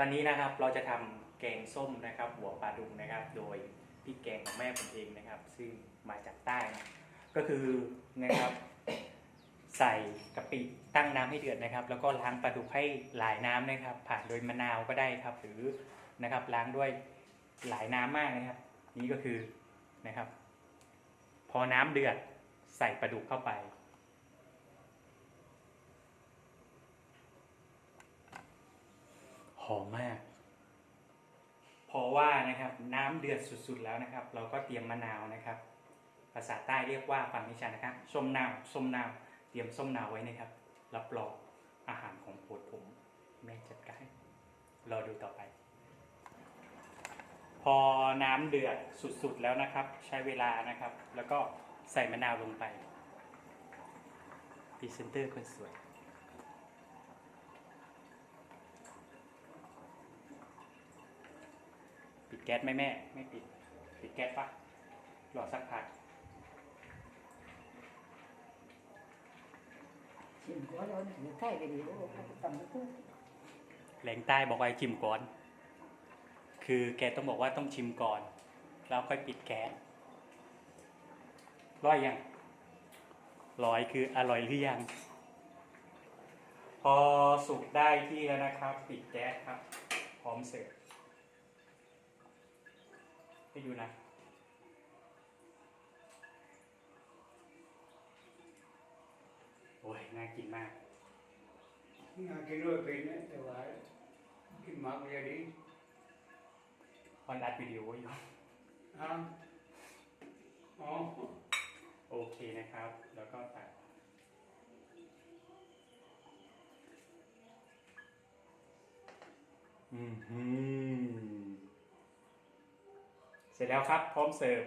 ตอนนี้นะครับเราจะทำแกงส้มนะครับ หัวปลาดุกนะครับ โดยพี่แกงของแม่ผมเองนะครับ ซึ่งมาจากใต้นะก็คือนะครับ ใส่กะปิตั้งน้ำให้เดือดนะครับ แล้วก็ล้างปลาดุกให้หลายน้ำนะครับ ผ่านโดยมะนาวก็ได้ครับ หรือนะครับล้างด้วยหลายน้ำมากนะครับ นี่ก็คือนะครับ พอน้ำเดือดใส่ปลาดุกเข้าไป อมมาก เพราะว่านะครับน้ำเดือดสุดๆแล้วนะครับ เราก็เตรียมมะนาวนะครับ ภาษาใต้เรียกว่าฝั่งนิชานะครับส้มนาวส้มนาวเตรียมส้มนาวไว้นะครับ รับรองอาหารของโปรดผมแม่จัดการรอดูต่อไป พอน้ำเดือดสุดๆแล้วนะครับ ใช้เวลานะครับ แล้วก็ใส่มะนาวลงไปพรีเซนเตอร์คนสวย ปิด แก๊สไหมแม่ ไม่ปิด ปิดแก๊สปะรอสักพักชิมก็แล้วหนูไทยไปดีโอ้ตำกุ้งแหลงใต้บอกว่าให้ชิมก่อน คือแกต้องบอกว่าต้องชิมก่อน แล้วค่อยปิดแก๊สร้อยยังร้อยคืออร่อยหรือยัง พอสุกได้ที่แล้วนะครับ ปิดแก๊สครับ พร้อมเสิร์ฟ ให้ดูนะโอ้ยน่ากินมากงานกินด้วยเป็นนะแต่ว่ากินหมักอย่างนี้วันอัดวิดีโออยู่ฮะอ๋อโอเคนะครับ แล้วก็ตัดอืมฮึ เสร็จแล้วครับ พร้อมเสิร์ฟ